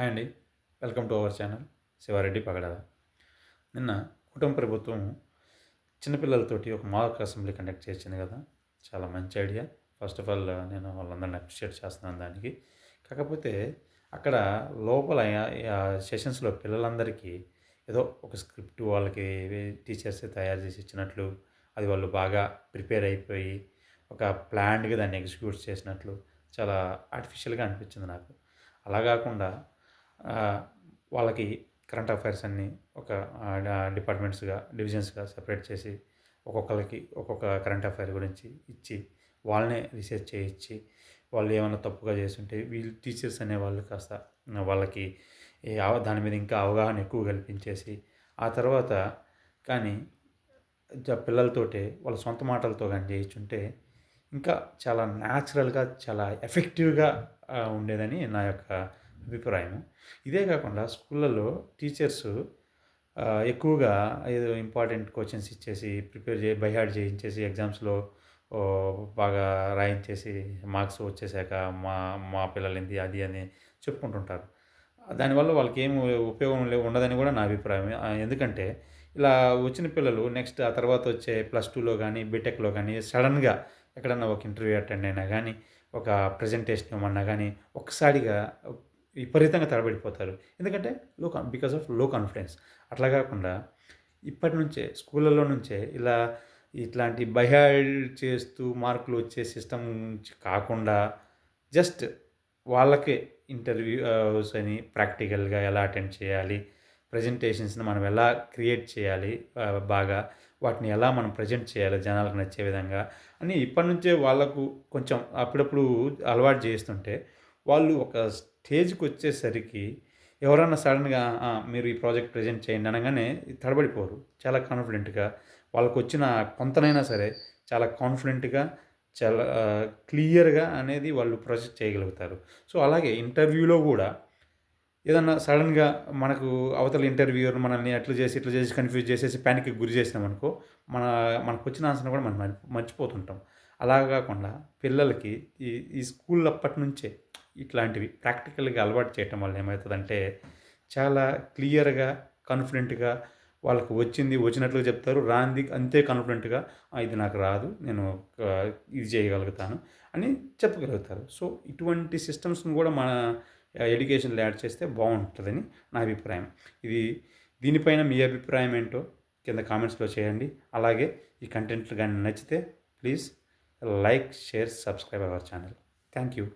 Hi అండి. Welcome to our channel Sivareddy పగడద నిన్న కుటుంబ ప్రభుత్వం చిన్నపిల్లలతోటి ఒక మార్క్ అసెంబ్లీ కండక్ట్ చేసింది కదా. చాలా మంచి ఐడియా. ఫస్ట్ ఆఫ్ ఆల్ నేను వాళ్ళందరిని అప్రిషియేట్ చేస్తున్నాను దానికి. కాకపోతే అక్కడ లోపల సెషన్స్లో పిల్లలందరికీ ఏదో ఒక స్క్రిప్ట్ వాళ్ళకి టీచర్స్ తయారు చేసి ఇచ్చినట్లు అది వాళ్ళు బాగా ప్రిపేర్ అయిపోయి ఒక ప్లాన్డ్గా దాన్ని ఎగ్జిక్యూట్ చేసినట్లు చాలా ఆర్టిఫిషియల్గా అనిపించింది నాకు. అలా కాకుండా వాళ్ళకి కరెంట్ అఫైర్స్ అన్నీ ఒక డిపార్ట్మెంట్స్గా డివిజన్స్గా సెపరేట్ చేసి ఒక్కొక్కరికి ఒక్కొక్క కరెంట్ అఫైర్ గురించి ఇచ్చి వాళ్ళనే రీసెర్చ్ చేయించి వాళ్ళు ఏమైనా తప్పుగా చేస్తుంటే వీళ్ళు టీచర్స్ అనే వాళ్ళు కాస్త వాళ్ళకి దాని మీద ఇంకా అవగాహన ఎక్కువ కల్పించేసి ఆ తర్వాత కానీ జ- పిల్లలతోటే వాళ్ళ సొంత మాటలతో కానీ చేయించుంటే ఇంకా చాలా న్యాచురల్గా చాలా ఎఫెక్టివ్గా ఉండేదని నా యొక్క అభిప్రాయం ఇదే కాకుండా స్కూళ్ళల్లో టీచర్స్ ఎక్కువగా ఏదో ఇంపార్టెంట్ క్వశ్చన్స్ ఇచ్చేసి ప్రిపేర్ చేయి బైహార్డ్ చేయించేసి ఎగ్జామ్స్లో బాగా రాయించేసి మార్క్స్ వచ్చేసాక మా మా పిల్లలేంది అది అని చెప్పుకుంటుంటారు. దానివల్ల వాళ్ళకి ఏం ఉపయోగం లే ఉండదని కూడా నా అభిప్రాయం. ఎందుకంటే ఇలా వచ్చిన పిల్లలు నెక్స్ట్ ఆ తర్వాత వచ్చే ప్లస్ టూలో కానీ బీటెక్లో కానీ సడన్గా ఎక్కడన్నా ఒక ఇంటర్వ్యూ అటెండ్ అయినా కానీ ఒక ప్రజెంటేషన్ ఇవ్వమన్నా కానీ ఒక్కసారిగా విపరీతంగా తడబడిపోతారు. ఎందుకంటే లో బికాస్ ఆఫ్లో కాన్ఫిడెన్స్ అట్లా కాకుండా ఇప్పటి నుంచే స్కూళ్ళలో నుంచే ఇలా ఇట్లాంటి బైహార్డ్ చేస్తూ మార్కులు వచ్చే సిస్టమ్ కాకుండా జస్ట్ వాళ్ళకే ఇంటర్వ్యూస్ అని ప్రాక్టికల్గా ఎలా అటెండ్ చేయాలి ప్రజెంటేషన్స్ని మనం ఎలా క్రియేట్ చేయాలి బాగా వాటిని ఎలా మనం ప్రజెంట్ చేయాలి జనాలకు నచ్చే విధంగా అని ఇప్పటి నుంచే వాళ్ళకు కొంచెం అప్పుడప్పుడు అలవాటు చేస్తుంటే వాళ్ళు ఒక స్టేజ్కి వచ్చేసరికి ఎవరన్నా సడన్గా మీరు ఈ ప్రాజెక్ట్ ప్రజెంట్ చేయండి అనగానే తడబడిపోరు. చాలా కాన్ఫిడెంట్గా వాళ్ళకు వచ్చిన కొంతనైనా సరే చాలా కాన్ఫిడెంట్గా చాలా క్లియర్గా అనేది వాళ్ళు ప్రాజెక్ట్ చేయగలుగుతారు. సో అలాగే ఇంటర్వ్యూలో కూడా ఏదన్నా సడన్గా మనకు అవతల ఇంటర్వ్యూర్ మనల్ని అట్లా చేసి ఇట్లా చేసి కన్ఫ్యూజ్ చేసేసి ప్యానిక్కి గురి చేసినామనుకో మన మనకు వచ్చిన ఆన్సర్ కూడా మనం మర్చిపోతుంటాం. అలా కాకుండా పిల్లలకి ఈ ఈ స్కూల్ అప్పటి నుంచే ఇట్లాంటివి ప్రాక్టికల్గా అలవాటు చేయటం వల్ల ఏమవుతుందంటే చాలా క్లియర్గా కాన్ఫిడెంట్గా వాళ్ళకు వచ్చింది వచ్చినట్లుగా చెప్తారు రాంది అంతే కాన్ఫిడెంట్గా ఇది నాకు రాదు నేను ఇది చేయగలుగుతాను అని చెప్పగలుగుతారు. సో ఇటువంటి సిస్టమ్స్ని కూడా మన ఎడ్యుకేషన్లో యాడ్ చేస్తే బాగుంటుందని నా అభిప్రాయం. ఇది దీనిపైన మీ అభిప్రాయం ఏంటో కింద కామెంట్స్లో చేయండి. అలాగే ఈ కంటెంట్లు కానీ నచ్చితే please like share subscribe our channel. Thank you